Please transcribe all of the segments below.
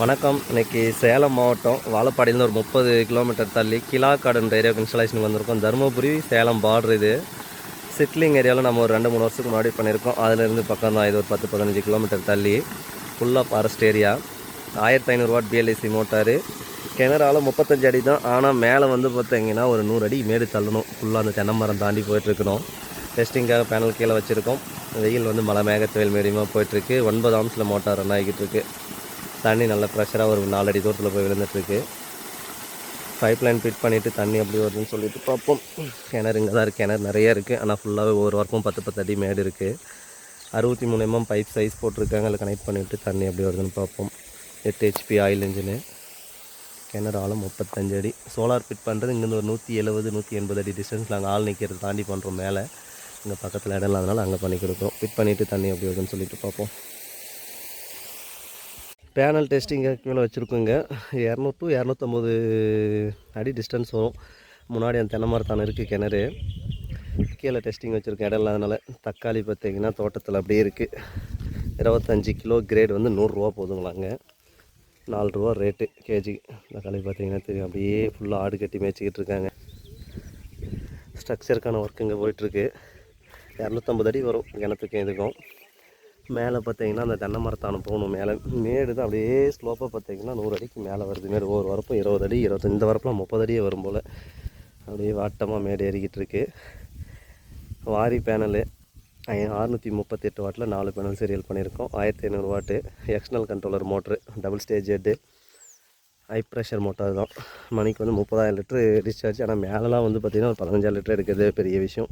வணக்கம். இன்னைக்கு சேலம் மாவட்டம் வாழப்பாடியிலேருந்து ஒரு முப்பது கிலோமீட்டர் தள்ளி கிலாக்காடுன்ற ஏரியாவுக்கு இன்ஸ்டாலேஷன் வந்திருக்கோம். தருமபுரி சேலம் பார்டர் இது. சிட்லிங் ஏரியாவில் நம்ம ஒரு ரெண்டு மூணு வருஷத்துக்கு முன்னாடி பண்ணியிருக்கோம். அதுலேருந்து பக்கம் தான் இது ஒரு பத்து பதினஞ்சு கிலோமீட்டர் தள்ளி ஃபுல்லாக ஃபாரஸ்ட் ஏரியா ஆயிரத்தி ஐநூறு வாட் பிஎல்ஏசி மோட்டாரு. கிணறால் முப்பத்தஞ்சு அடி தான். ஆனால் மேலே வந்து பார்த்தீங்கன்னா ஒரு நூறு அடி மேடு தள்ளணும். ஃபுல்லாக அந்த தென்னை மரம் தாண்டி போயிட்டுருக்கணும். டெஸ்டிங்காக பேனல் கீழே வச்சுருக்கோம். வெயில் வந்து மலை மேகத்துவல் மீடியமாக போயிட்டுருக்கு. ஒன்பது ஆம்ஸில் மோட்டார் ரன் ஆகிட்டுருக்கு. தண்ணி நல்ல ப்ரெஷராக ஒரு நாலடி தூரத்தில் போய் விழுந்துட்டுருக்கு. பைப் லைன் ஃபிட் பண்ணிவிட்டு தண்ணி அப்படி வருதுன்னு சொல்லிட்டு பார்ப்போம். கிணறு இங்கே தான் இருக்குது கிணறு நிறைய இருக்குது ஆனால் ஃபுல்லாகவே ஒவ்வொரு வாரமும் பத்து பத்து அடி மேடு இருக்குது அறுபத்தி மூணு எம்எம் பைப் சைஸ் போட்டிருக்காங்க. அதில் கனெக்ட் பண்ணிவிட்டு தண்ணி எப்படி வருதுன்னு பார்ப்போம். எட்டு ஹெச்பி ஆயில் இன்ஜினு கிணறு ஆழம் முப்பத்தஞ்சு அடி. சோலார் ஃபிட் பண்ணுறது இங்கேருந்து ஒரு நூற்றி எழுபது நூற்றி எண்பது அடி டிஸ்டன்ஸ் நாங்கள் ஆள் நிற்கிறது தாண்டி பண்ணுறோம் மேலே. இங்கே பக்கத்தில் இடம் இல்லாதனால அங்கே பண்ணி கொடுக்குறோம். ஃபிட் பண்ணிவிட்டு தண்ணி எப்படி வருதுன்னு சொல்லிட்டு பார்ப்போம். பேனல் டெஸ்டிங் கீழே வச்சுருக்கோங்க. இரநூறு டு இரநூத்தம்பது அடி டிஸ்டன்ஸ் வரும். முன்னாடி அந்த தென்னை மரத்தான இருக்குது கிணறு. கீழே டெஸ்டிங் வச்சுருக்கேன் இடம் இல்லாதனால. தக்காளி பார்த்திங்கன்னா தோட்டத்தில் அப்படியே இருக்குது இருபத்தஞ்சி கிலோ கிரேட் வந்து நூறுரூவா போதுங்களாங்க. நாலு ரூபா ரேட்டு கேஜி தக்காளி பார்த்தீங்கன்னா தெரியும் அப்படியே ஃபுல்லாக ஆடு கட்டி மேய்ச்சிக்கிட்டு இருக்காங்க. ஸ்ட்ரக்சருக்கான ஒர்க்குங்க போயிட்டுருக்கு. இரநூத்தம்பது அடி வரும் கிணத்துக்கும் இதுக்கும். மேலே பார்த்தீங்கன்னா அந்த தென்னை மரத்தான போகணும் மேலே மேடு தான் அப்படியே ஸ்லோப்பாக பார்த்தீங்கன்னா நூறு அடிக்கு மேலே வருது. மேடு ஒவ்வொரு வரப்பும் இருபது அடி இருபத்தஞ்சு இந்த வரப்புலாம் முப்பது அடியே வரும் போல். அப்படியே வாட்டமாக மேடு ஏறிக்கிட்டு இருக்கு. வாரி பேனலு அறுநூற்றி முப்பத்தெட்டு வாட்டில் நாலு பேனல் சீரியல் பண்ணியிருக்கோம். ஆயிரத்தி ஐநூறு watt external controller motor double stage head high pressure motor தான். மணிக்கு வந்து முப்பதாயிரம் லிட்ரு டிஸ்சார்ஜ் ஆனால் மேலெலாம் வந்து பார்த்திங்கன்னா ஒரு பதினஞ்சாயிரம் லிட்டர் எடுக்கிறது பெரிய விஷயம்.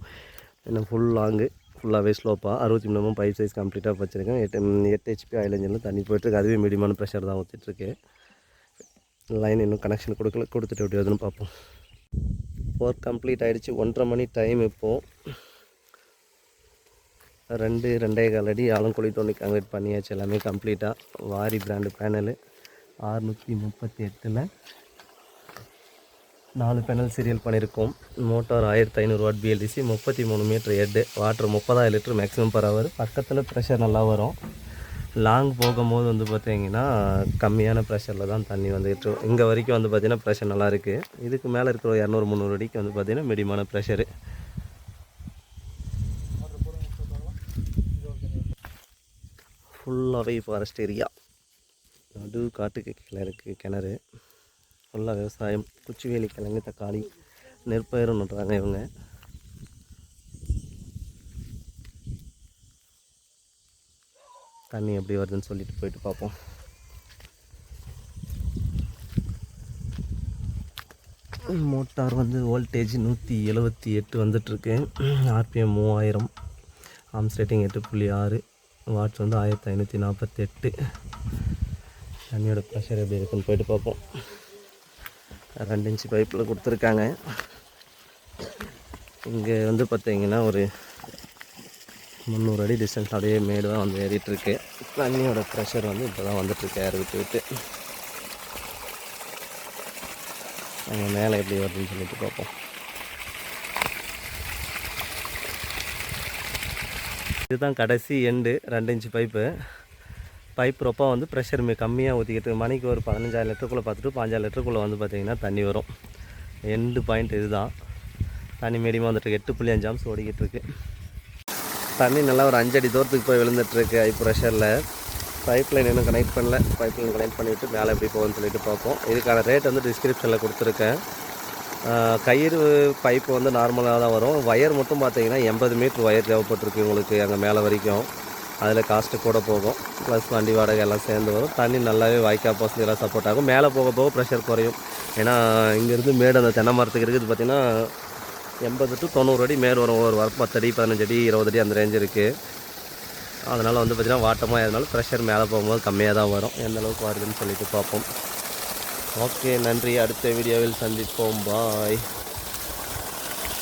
இன்னும் ஃபுல் லாங்கு ஃபுல்லாகவே ஸ்லோப்பாக அறுபத்தி மூணு பைப் சைஸ் கம்ப்ளீட்டாக வச்சுருக்கேன். எட்டு எட் எட்டு ஹெச்பி ஆயில் இன்ஜினில் தண்ணி போயிட்டுருக்கு அதுவே மீடியமான ப்ரெஷர் தான் ஊற்றிட்டுருக்கு லைன் இன்னும் கனெக்ஷன் கொடுக்கல கொடுத்துட்டு எப்படி வருதுன்னு பார்ப்போம். ஒர்க் கம்ப்ளீட் ஆகிடுச்சு ஒன்றரை மணி டைம் இப்போது ரெண்டு ரெண்டே கால் அடி ஆலங்குழி தோண்டி கம்ப்ளீட் பண்ணியாச்சு. எல்லாமே கம்ப்ளீட்டாக வாரி பிராண்டு பேனலு அறுநூற்றி முப்பத்தி எட்டில் நாலு பேனல் சீரியல் பண்ணியிருக்கோம் மோட்டார் ஆயிரத்தி ஐநூறு வாட் பிஎல்டிசி முப்பத்தி மூணு மீட்ரு ஹெட்டு வாட்டர் முப்பதாயிரம் லிட்டர் மேக்ஸிமம் பர் ஹவர் பக்கத்தில் ப்ரெஷர் நல்லா வரும். லாங் போகும்போது வந்து பார்த்தீங்கன்னா கம்மியான ப்ரெஷரில் தான் தண்ணி வந்துட்டு இங்கே வரைக்கும் வந்து பார்த்தீங்கன்னா ப்ரெஷர் நல்லா இருக்குது இதுக்கு மேலே இருக்கிற இரநூறு முந்நூறு அடிக்கு வந்து பார்த்தீங்கன்னா மீடியமான ப்ரெஷரு ஃபுல்லாகவே ஃபாரஸ்ட் ஏரியா நடு காட்டுக்கு கீழே இருக்குது கிணறு. ஃபுல்லாக விவசாயம் குச்சிவேலி கிழங்கு தக்காளி நெற்பயிரும் நடுறாங்க இவங்க. தண்ணி எப்படி வருதுன்னு சொல்லிட்டு போயிட்டு பார்ப்போம். மோட்டார் வந்து வோல்டேஜ் நூற்றி எழுபத்தி எட்டு வந்துட்டுருக்கு. ஆர்பிஎம் மூவாயிரம். ஆம்ஸ் ரேட்டிங் எட்டு புள்ளி ஆறு. வாட்ஸ் வந்து ஆயிரத்தி ஐநூற்றி நாற்பத்தெட்டு தண்ணியோட ப்ரெஷர் எப்படி இருக்குன்னு போயிட்டு பார்ப்போம். ரெண்டு இன்ச்சு பைப்பில் கொடுத்துருக்காங்க. இங்கே வந்து பார்த்திங்கன்னா ஒரு முந்நூறு அடி டிஸ்டன்ஸ் அப்படியே மேடு தான் வந்து ஏறிட்டுருக்கு. தண்ணியோட ப்ரெஷர் வந்து இப்போ தான் வந்துட்டுருக்கு ஏர் விட்டு விட்டு. அங்கே மேலே எப்படி வருதுன்னு சொல்லிட்டு பார்ப்போம். இதுதான் கடைசி எண்டு ரெண்டு இன்ச்சு பைப்பு. பைப் ரொப்பா வந்து ப்ரெஷர் கம்மியாக ஊற்றிக்கிட்டு மணிக்கு ஒரு பதினஞ்சாயிரம் லிட்டருக்குள்ளே பார்த்துட்டு பாஞ்சாயிரம் லிட்டருக்குள்ளே வந்து பார்த்திங்கன்னா தண்ணி வரும். எண்டு பாயிண்ட் இதுதான். தண்ணி மீடியமாக வந்துட்டு எட்டு புள்ளி அஞ்சு ஆம்ஸ் ஓடிக்கிட்டு இருக்கு. தண்ணி நல்லா ஒரு அஞ்சடி தூரத்துக்கு போய் விழுந்துட்டுருக்கு ஐ ப்ரெஷரில் பைப் லைன் இன்னும் கனெக்ட் பண்ணல. பைப் லைன் கனெக்ட் பண்ணிவிட்டு மேலே எப்படி போகும்னு சொல்லிட்டு பார்ப்போம். இதுக்கான ரேட் வந்து டிஸ்கிரிப்ஷனில் கொடுத்துருக்கேன். கயிறு பைப்பு வந்து நார்மலாக தான் வரும். ஒயர் மட்டும் பார்த்தீங்கன்னா எண்பது மீட்ரு ஒயர் தேவைப்பட்டிருக்கு உங்களுக்கு அங்கே மேலே வரைக்கும். அதில் காஸ்ட்டு கூட போகும். ப்ளஸ் வண்டி வாடகை எல்லாம் சேர்ந்து வரும். தண்ணி நல்லாவே வாய்க்கா வசதி எல்லாம் சப்போர்ட் ஆகும். மேலே போக போக ப்ரெஷர் குறையும். ஏன்னா இங்கேருந்து மேடு அந்த தென்னை மரத்துக்கு இருக்குது பார்த்தீங்கன்னா எண்பது டு தொண்ணூறு அடி மேல் வரும் ஒரு வாரம். பத்து அடி பதினஞ்சு அடி இருபது அடி அந்த ரேஞ்ச் இருக்குது அதனால் வந்து பார்த்திங்கன்னா வாட்டமாக இருந்தாலும் ப்ரெஷர் மேலே போகும்போது கம்மியாக தான் வரும். எந்த அளவுக்கு வருதுன்னு சொல்லிட்டு பார்ப்போம். ஓகே நன்றி. அடுத்த வீடியோவில் சந்திப்போம். பாய்